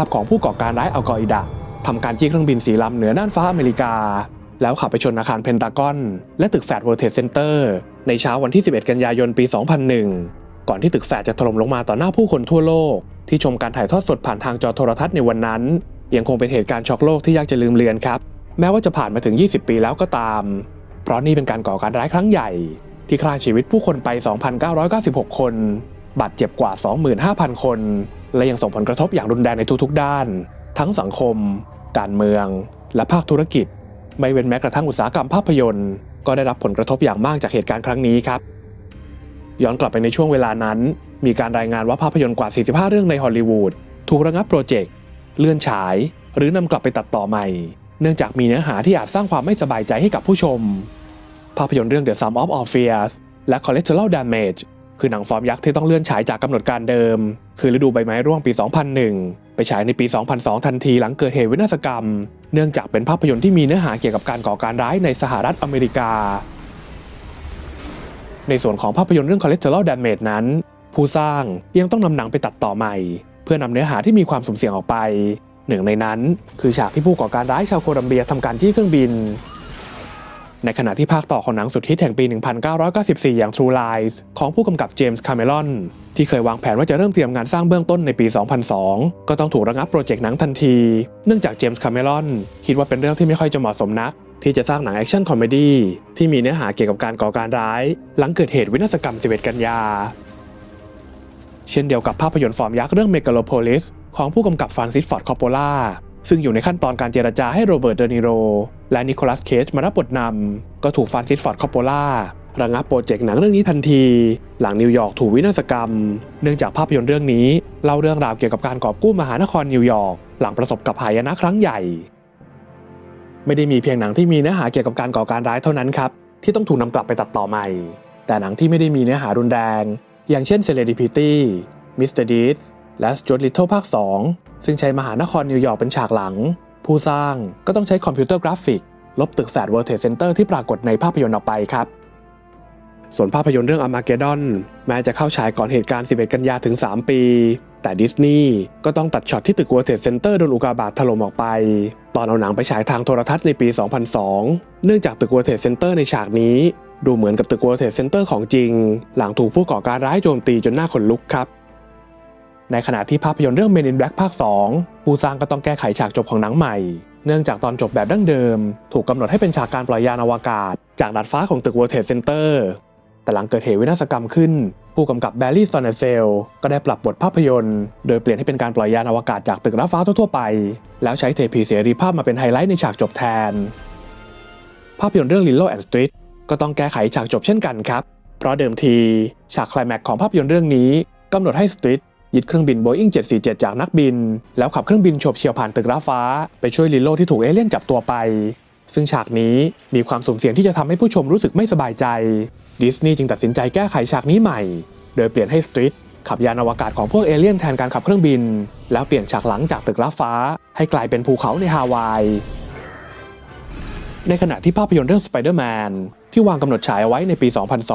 ภาพของผู้ก่อการร้ายอัลกออิดะทำการจี้เครื่องบินสีลำเหนือน่านฟ้าอเมริกา แล้วขับไปชนอาคารเพนทากอน และตึกแฟดเวิร์เทสเซนเตอร์ในเช้าวันที่ 11 กันยายนปี 2001 ก่อนที่ตึกแฟดจะถล่มลงมาต่อหน้าผู้คนทั่วโลก ที่ชมการถ่ายทอดสดผ่านทางจอโทรทัศน์ในวันนั้น ยังคงเป็นเหตุการณ์ช็อกโลกที่ยากจะลืมเลือนครับ แม้ว่าจะผ่านมาถึง 20 ปีแล้วก็ตาม เพราะนี่เป็นการก่อการร้ายครั้งใหญ่ ที่ฆ่าชีวิตผู้คนไป 2,996 คน บาดเจ็บกว่า 25,000 คน และยังส่งผลกระทบอย่างรุนแรงในทุกๆ ด้าน ทั้งสังคม การเมือง และภาคธุรกิจ ไม่เว้นแม้กระทั่งอุตสาหกรรมภาพยนตร์ ก็ได้รับผลกระทบอย่างมากจากเหตุการณ์ครั้งนี้ครับย้อนกลับไปในช่วงเวลานั้น มีการรายงานว่าภาพยนตร์กว่า 45 เรื่องในฮอลลีวูดถูกระงับโปรเจกต์เลื่อนฉาย หรือนำกลับไปตัดต่อใหม่ เนื่องจากมีเนื้อหาที่อาจสร้างความไม่สบายใจให้กับผู้ชม ภาพยนตร์เรื่อง The Sum of All Fears และ Collateral Damage คือหนังฟอร์มยักษ์ที่ต้องเลื่อนฉายจากกำหนดการเดิม คือฤดูใบไม้ร่วงปี 2001 ไปฉายในปี 2002 ทันทีหลังเกิดเหตุวินาศกรรม เนื่องจากเป็นภาพยนตร์ที่มีเนื้อหาเกี่ยวกับการก่อการร้ายในสหรัฐอเมริกา ในส่วนของภาพยนตร์เรื่อง Collateral Damage นั้น ผู้สร้างยังต้องนำหนังไปตัดต่อใหม่ เพื่อนำเนื้อหาที่มีความสุ่มเสี่ยงออกไป หนึ่งในนั้น คือฉากที่ผู้ก่อการร้ายชาวโคลัมเบียทำการจี้เครื่องบิน ในขณะที่ภาคต่อของหนังสุดฮิตแห่งปี 1994 อย่าง True Lies ของผู้กำกับเจมส์คาเมรอนที่เคยวางแผนว่าจะเริ่มเตรียมงานสร้างเบื้องต้นในปี 2002 ก็ต้องถูกระงับโปรเจกต์หนังทันที เนื่องจากเจมส์คาเมรอนคิดว่าเป็นเรื่องที่ไม่ค่อยจะเหมาะสมนัก ที่จะสร้างหนังแอคชั่นคอมเมดี้ที่มีเนื้อหาเกี่ยวกับการก่อการร้าย หลังเกิดเหตุวินาศกรรม 11 กันยา เช่นเดียวกับภาพยนตร์ฟอร์มยักษ์เรื่อง Megalopolis ของผู้กำกับฟรานซิสฟอร์ดคอปโปล่าซึ่งอยู่ในขั้นตอนการเจรจาให้โรเบิร์ตเดนิโร และนิโคลัสเคจมารับบทนำก็ถูกฟานซิสฟอร์ดคอปโปล่าระงับโปรเจกต์หนังเรื่องนี้ทันที หลังนิวยอร์กถูกวินาศกรรม เนื่องจากภาพยนตร์เรื่องนี้เล่าเรื่องราวเกี่ยวกับการกอบกู้มหานครนิวยอร์กหลังประสบกับหายนะครั้งใหญ่ ไม่ได้มีเพียงหนังที่มีเนื้อหาเกี่ยวกับการก่อการร้ายเท่านั้นครับที่ต้องถูกนำกลับไปตัดต่อใหม่ แต่หนังที่ไม่ได้มีเนื้อหารุนแรง อย่างเช่น Serendipity Mr. Deeds และ Stuart Little ภาค 2 ซึ่งใช้มหานครนิวยอร์กเป็นฉากหลัง ผู้สร้างก็ต้องใช้คอมพิวเตอร์กราฟิก ลบตึกแฟดเวิร์เทสเซ็นเตอร์ที่ปรากฏในภาพยนตร์ออกไปครับ ส่วนภาพยนตร์เรื่อง Armageddon แม้จะเข้าฉายก่อนเหตุการณ์ 11 กันยาถึง 3 ปี แต่ดิสนีย์ก็ต้องตัดช็อตที่ตึก World Trade Center โดนอุกกาบาตถล่มออกไป ตอนเอาหนังไปฉายทางโทรทัศน์ในปี 2002 เนื่องจากตึก World Trade Center ในฉากนี้ ดูเหมือนกับตึก World Trade Center ของจริง หลังถูกผู้ก่อการร้ายโจมตีจนหน้าขนลุกครับในขณะที่ภาพยนตร์เรื่อง Men in Black ภาค 2 ผู้สร้างก็ต้องแก้ไขฉากจบของหนังใหม่ เนื่องจากตอนจบแบบดั้งเดิม ถูกกำหนดให้เป็นฉากการปล่อยยานอวกาศ จากดาดฟ้าของตึก World Trade Center แต่หลังเกิดเหตุวินาศกรรมขึ้น ผู้กำกับแบร์รี่ซอนเนเซลก็ได้ปรับบทภาพยนตร์ โดยเปลี่ยนให้เป็นการปล่อยยานอวกาศจากตึกรับฟ้าทั่วๆไป แล้วใช้เทพีเสรีภาพมาเป็นไฮไลท์ในฉากจบแทน ภาพยนตร์เรื่อง Lilo and Stitch ก็ต้องแก้ไขฉากจบเช่นกันครับ เพราะเดิมที ฉากคลแม็กของภาพยนตร์เรื่องนี้กำหนดให้สตรีท ยึดเครื่องบิน Boeing 747 จากนักบิน แล้วขับเครื่องบินโฉบเฉี่ยวผ่านตึกร้าฟ้า ไปช่วยลิโลที่ถูกเอเลี่ยนจับตัวไป ซึ่งฉากนี้มีความสุ่มเสี่ยงที่จะทำให้ผู้ชมรู้สึกไม่สบายใจดิสนีย์จึงตัดสินใจแก้ไขฉากนี้ใหม่ โดยเปลี่ยนให้สตรีทขับยานอวกาศของพวกเอเลี่ยนแทนการขับเครื่องบิน แล้วเปลี่ยนฉากหลังจากตึกร้าฟ้า ให้กลายเป็นภูเขาในฮาวายในขณะที่ภาพยนตร์เรื่อง Spider-Man ที่วางกำหนดฉายไว้ในปี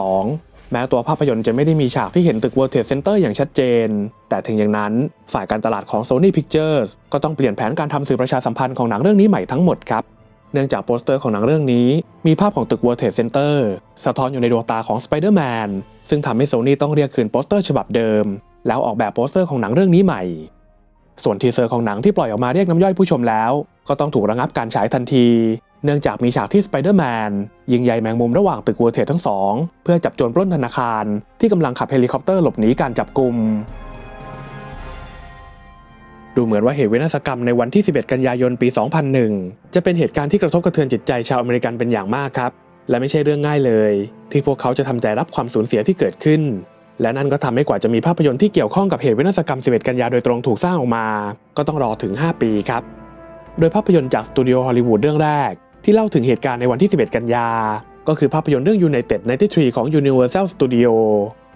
2002 แม้ตัวภาพยนตร์จะไม่ได้มีฉากที่เห็นตึก World Trade Center อย่างชัดเจน แต่ถึงอย่างนั้นฝ่ายการตลาดของ Sony Pictures ก็ต้องเปลี่ยนแผนการทำสื่อประชาสัมพันธ์ของหนังเรื่องนี้ใหม่ทั้งหมดครับเนื่องจากโปสเตอร์ของหนังเรื่องนี้ มีภาพของตึก World Trade Center สะท้อนอยู่ในดวงตาของ Spider-Man ซึ่งทำให้ Sony ต้องเรียกคืนโปสเตอร์ฉบับเดิม แล้วออกแบบโปสเตอร์ของหนังเรื่องนี้ใหม่ ส่วนทีเซอร์ของหนังที่ปล่อยออกมาเรียกน้ำย่อยผู้ชมแล้ว ก็ต้องถูกระงับการฉายทันที เนื่องจากมีฉากที่สไปเดอร์แมนยิงใยแมงมุมระหว่างตึก World Trade ทั้งสองเพื่อจับโจรปล้นธนาคาร ที่กำลังขับเฮลิคอปเตอร์หลบหนีการจับกลุ่มดูเหมือนว่าเหตุวินาศกรรมในวันที่ 11 กันยายนปี 2001 จะเป็นเหตุการณ์ที่กระทบกระเทือนจิตใจชาวอเมริกันเป็นอย่างมากครับ และไม่ใช่เรื่องง่ายเลย ที่พวกเขาจะทำใจรับความสูญเสียที่เกิดขึ้น และนั่นก็ทำให้กว่าจะมีภาพยนตร์ที่เกี่ยวข้องกับเหตุวินาศกรรม 11 กันยาโดยตรงถูกสร้างออกมา ก็ต้องรอถึง 5 ปีครับ โดยภาพยนตร์จากสตูดิโอฮอลลีวูดเรื่องแรก ที่เล่าถึงเหตุการณ์ในวันที่ 11 กันยา ก็คือภาพยนตร์เรื่อง United 93 ของ Universal Studio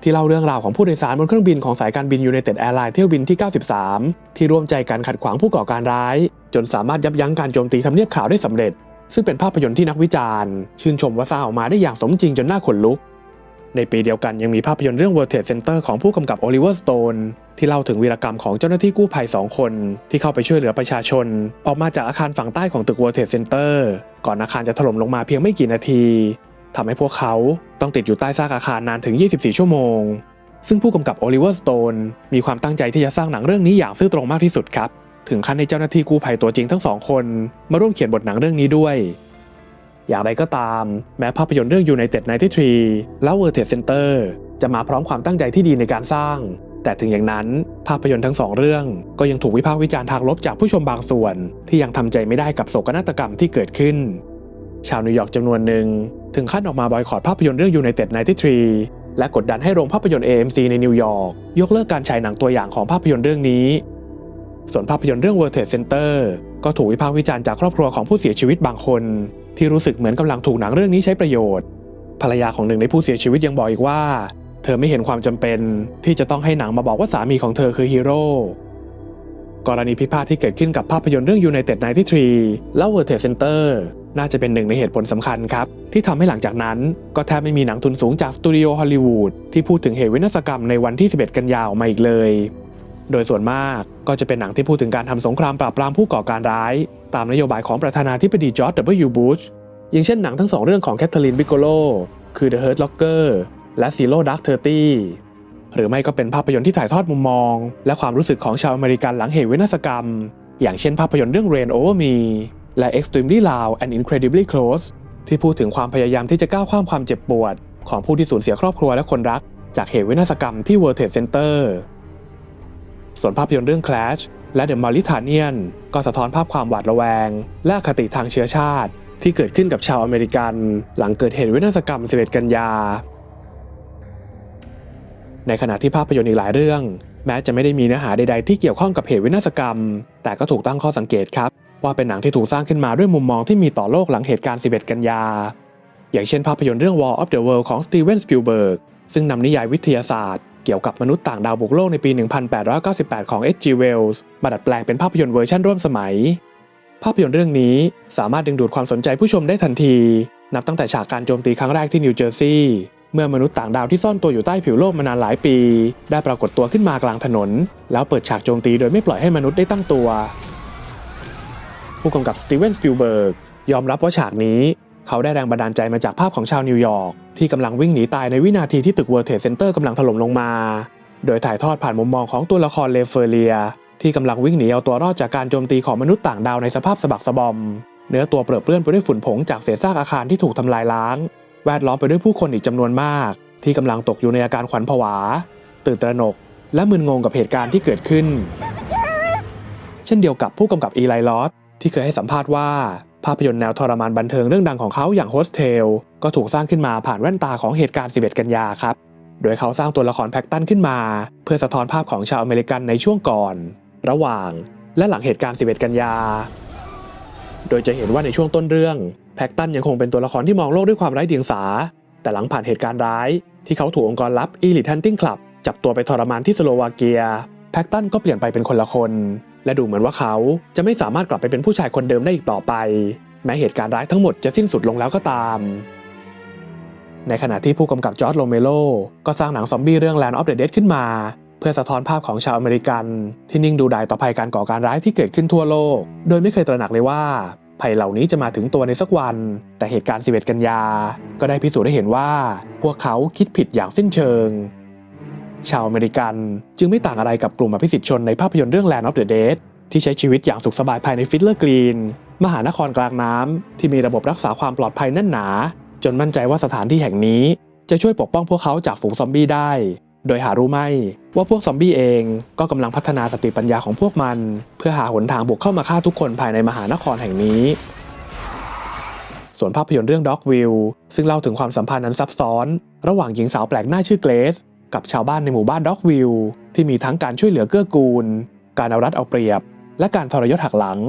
ที่เล่าเรื่องราวของผู้โดยสารบนเครื่องบินของสายการบิน United Airlines เที่ยวบินที่ 93 ที่ร่วมใจกันขัดขวางผู้ก่อการร้าย จนสามารถยับยั้งการโจมตีทำเนียบขาวได้สำเร็จ ซึ่งเป็นภาพยนตร์ที่นักวิจารณ์ ชื่นชมว่าสร้างออกมาได้อย่างสมจริงจนน่าขนลุก ในปีเดียวกันยังมีภาพยนตร์เรื่อง World Trade Center ของผู้กำกับโอลิเวอร์สโตนที่เล่าถึงวีรกรรมของเจ้าหน้าที่กู้ภัยสองคน ที่เข้าไปช่วยเหลือประชาชน ออกมาจากอาคารฝั่งใต้ของตึก World Trade Center ก่อนอาคารจะถล่มลงมาเพียงไม่กี่นาทีทำให้พวกเขาต้องติดอยู่ใต้ซากอาคารนานถึง 24 ชั่วโมง ซึ่งผู้กำกับโอลิเวอร์สโตนมีความตั้งใจที่จะสร้างหนังเรื่องนี้อย่างซื่อตรงมากที่สุดครับ ถึงขั้นในเจ้าหน้าที่กู้ภัยตัวจริงทั้งสองคนมาร่วมเขียนบทหนังเรื่องนี้ด้วย อย่างไรก็ตาม แม้ภาพยนตร์เรื่อง United 93และ World Trade Center จะมาพร้อมความตั้งใจที่ดีในการสร้าง แต่ถึงอย่างนั้นภาพยนตร์ทั้งสองเรื่องก็ยังถูกวิพากษ์วิจารณ์ทางลบจากผู้ชมบางส่วน ที่ยังทำใจไม่ได้กับโศกนาฏกรรมที่เกิดขึ้น ชาวนิวยอร์กจำนวนหนึ่ง ถึงขั้นออกมาบอยคอรดภาพยนตร์เรื่อง United 93และกดดันให้โรงภาพยนตร์ AMC ในนิวยอร์กยกเลิกการฉายหนังตัวอย่างของภาพยนตร์เรื่องนี้ ส่วนภาพยนตร์เรื่อง World Trade Center ก็ถูกวิพากษ์วิจารณ์จากครอบครัวของผู้เสียชีวิตบางคน ที่รู้สึกเหมือนกำลังถูกหนังเรื่องนี้ใช้ประโยชน์ภรรยาของหนึ่งในผู้เสียชีวิตยังบอกอีกว่า เธอไม่เห็นความจำเป็นที่จะต้องให้หนังมาบอกว่าสามีของเธอคือฮีโร่กรณีพิพาทที่เกิดขึ้นกับภาพยนตร์เรื่อง United 93และ World Trade Center น่าจะเป็นหนึ่งในเหตุผลสำคัญครับ ที่ทำให้หลังจากนั้น ก็แทบไม่มีหนังทุนสูงจากสตูดิโอฮอลลีวูดที่พูดถึงเหตุวินาศกรรมในวันที่ 11 กันยายนออกมาอีกเลย โดยส่วนมากก็จะเป็นหนังที่พูดถึงการทำสงครามปราบปรามผู้ก่อการร้าย ตามนโยบายของประธานาธิบดีจอร์จ W. Bush อย่างเช่นหนังทั้งสองเรื่องของแคทเธอรีนบิโกโลคือ The Hurt Locker และ Zero Dark Thirty หรือไม่ก็เป็นภาพยนตร์ที่ถ่ายทอดมุมมอง และความรู้สึกของชาวอเมริกันหลังเหตุวินาศกรรม อย่างเช่นภาพยนตร์เรื่อง Rain Over Me และ Extremely Loud and Incredibly Close ที่พูดถึงความพยายามที่จะก้าวข้ามความเจ็บปวด ของผู้ที่สูญเสียครอบครัวและคนรัก จากเหตุวินาศกรรมที่ World Trade Center ส่วนภาพยนตร์เรื่อง Clash และ The Mauritanian ก็สะท้อนภาพความหวาดระแวง และคติทางเชื้อชาติ ที่เกิดขึ้นกับชาวอเมริกัน หลังเกิดเหตุวินาศกรรม 11 กันยา ในขณะที่ภาพยนตร์อีกหลายเรื่อง แม้จะไม่ได้มีเนื้อหาใดๆที่เกี่ยวข้องกับเหตุวินาศกรรม แต่ก็ถูกตั้งข้อสังเกตครับ ว่าเป็นหนังที่ถูกสร้างขึ้นมาด้วยมุมมองที่มีต่อโลกหลังเหตุการณ์ 11 กันยา อย่างเช่นภาพยนตร์เรื่อง War of the World ของสตีเวนสปิลเบิร์กซึ่งนำนิยายวิทยาศาสตร์เกี่ยวกับมนุษย์ต่างดาวบุกโลกในปี 1898 ของ H.G. Wells มาดัดแปลงเป็นภาพยนตร์เวอร์ชันร่วมสมัย ภาพยนตร์เรื่องนี้สามารถดึงดูดความสนใจผู้ชมได้ทันที นับตั้งแต่ฉากการโจมตีครั้งแรกที่นิวเจอร์ซีย์ เมื่อมนุษย์ต่างดาวที่ซ่อนตัวอยู่ใต้ผิวโลกมานานหลายปี ได้ปรากฏตัวขึ้นมากลางถนน แล้วเปิดฉากโจมตีโดยไม่ปล่อยให้มนุษย์ได้ตั้งตัว ผู้กำกับสตีเวนสปิลเบิร์กยอมรับว่าฉากนี้ เขาได้แรงบันดาลใจมาจากภาพของชาวนิวยอร์กที่กำลังวิ่งหนีตายในวินาทีที่ตึก World Trade Center กำลังถล่มลงมา โดยถ่ายทอดผ่านมุมมองของตัวละครเลเฟอร์เลีย ที่กำลังวิ่งหนีเอาตัวรอดจากการโจมตีของมนุษย์ต่างดาวในสภาพสะบักสะบอม เนื้อตัวเปรอะเปื้อนไปด้วยฝุ่นผงจากเศษซากอาคารที่ถูกทำลายล้าง แวดล้อมไปด้วยผู้คนอีกจำนวนมาก ที่กำลังตกอยู่ในอาการขวัญผวา ตื่นตระหนก และมึนงงกับเหตุการณ์ที่เกิดขึ้น เช่นเดียวกับผู้กำกับอีไลลอสที่เคยให้สัมภาษณ์ว่า ภาพยนตร์แนวทรมานบันเทิงเรื่องดังของเขาอย่างโฮสเทลก็ถูกสร้างขึ้นมาผ่านแว่นตาของเหตุการณ์ 11 กันยาครับ โดยเขาสร้างตัวละครแพ็กตันขึ้นมา เพื่อสะท้อนภาพของชาวอเมริกันในช่วงก่อน ระหว่าง และหลังเหตุการณ์ 11 กันยา โดยจะเห็นว่าในช่วงต้นเรื่อง แพ็กตันยังคงเป็นตัวละครที่มองโลกด้วยความไร้เดียงสา แต่หลังผ่านเหตุการณ์ร้าย ที่เขาถูกองค์กรลับ Elite Hunting Club จับตัวไปทรมานที่สโลวาเกีย แพ็กตันก็เปลี่ยนไปเป็นคนละคน และดูเหมือนว่าเขาจะไม่สามารถกลับไปเป็นผู้ชายคนเดิมได้อีกต่อไป แม้เหตุการณ์ร้ายทั้งหมดจะสิ้นสุดลงแล้วก็ตาม ในขณะที่ผู้กำกับจอร์จโรเมโลก็สร้างหนังซอมบี้เรื่อง Land of the Dead ขึ้นมา เพื่อสะท้อนภาพของชาวอเมริกัน ที่นิ่งดูดายต่อภัยการก่อการร้ายที่เกิดขึ้นทั่วโลก โดยไม่เคยตระหนักเลยว่า ภัยเหล่านี้จะมาถึงตัวในสักวัน แต่เหตุการณ์ 11 กันยา ก็ได้พิสูจน์ให้เห็นว่า พวกเขาคิดผิดอย่างสิ้นเชิง ชาวอเมริกันจึงไม่ต่างอะไรกับกลุ่มอภิสิทธิชนในภาพยนตร์เรื่อง Land of the Dead ที่ใช้ชีวิตอย่างสุขสบายภายในฟิตเลอร์กรีน มหานครกลางน้ำที่มีระบบรักษาความปลอดภัยแน่นหนา จนมั่นใจว่าสถานที่แห่งนี้ จะช่วยปกป้องพวกเขาจากฝูงซอมบี้ได้ โดยหารู้ไม่ว่าพวกซอมบี้เองก็กำลังพัฒนาสติปัญญาของพวกมัน เพื่อหาหนทางบุกเข้ามาฆ่าทุกคนภายในมหานครแห่งนี้ ส่วนภาพยนตร์เรื่อง d o g v i l l ซึ่งเล่าถึงความสัมพันธ์นั้นซับซ้อน ระหว่างหญิงสาวแปลกหน้าชื่อเกรซกับชาวบ้านในหมู่บ้าน d o g v i l l ที่มีทั้งการช่วยเหลือเกื้อกูล การเอารัดเอาเปรียบ และการทรยศหักหลัง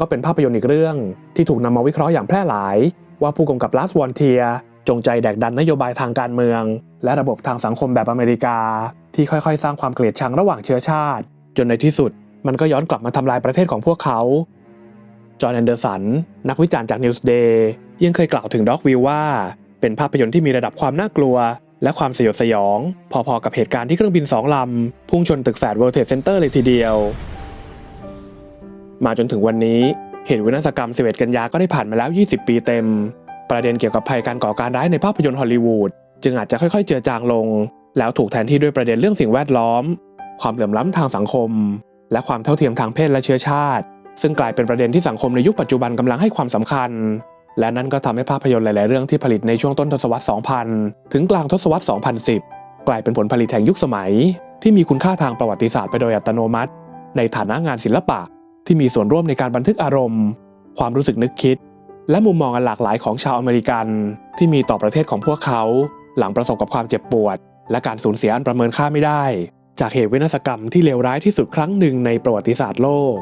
ก็เป็นภาพยนตร์อีกเรื่อง ที่ถูกนำมาวิเคราะห์อย่างแพร่หลาย ว่าผู้กำกับลาสวอนเทีย จงใจแดกดันนโยบายทางการเมือง และระบบทางสังคมแบบอเมริกา ที่ค่อยๆ สร้างความเกลียดชังระหว่างเชื้อชาติ จนในที่สุด มันก็ย้อนกลับมาทำลายประเทศของพวกเขา จอห์นแอนเดอร์สัน นักวิจารณ์จาก Newsday ยังเคยกล่าวถึงด็อกวิวว่า เป็นภาพยนตร์ที่มีระดับความน่ากลัว และความสยดสยอง พอๆกับเหตุการณ์ที่เครื่องบินสองลำพุ่งชนตึกแฟด World Trade Center เลยทีเดียว มาจนถึงวันนี้เหตุวินาศกรรม 11 กันยาก็ได้ผ่านมาแล้ว 20 ปีเต็ม ประเด็นเกี่ยวกับภัยการก่อการร้ายในภาพยนตร์ฮอลลีวูดจึงอาจจะค่อยๆ เจือจางลง แล้วถูกแทนที่ด้วยประเด็นเรื่องสิ่งแวดล้อม ความเหลื่อมล้ำทางสังคม และความเท่าเทียมทางเพศและเชื้อชาติ ซึ่งกลายเป็นประเด็นที่สังคมในยุคปัจจุบันกำลังให้ความสำคัญ และนั่นก็ทำให้ภาพยนตร์หลาย ๆ เรื่องที่ผลิตในช่วงต้นทศวรรษ 2000 ถึงกลางทศวรรษ 2010 กลายเป็นผลผลิตแห่งยุคสมัย ที่มีคุณค่าทางประวัติศาสตร์ไปโดยอัตโนมัติ ในฐานะงานศิลปะ ที่มีส่วนร่วมในการบันทึกอารมณ์ ความรู้สึกนึกคิด และมุมมองอันหลากหลายของชาวอเมริกันที่มีต่อประเทศของพวกเขา หลังประสบกับความเจ็บปวด และการสูญเสียอันประเมินค่าไม่ได้ จากเหตุวินาศกรรมที่เลวร้ายที่สุดครั้งหนึ่งในประวัติศาสตร์โลก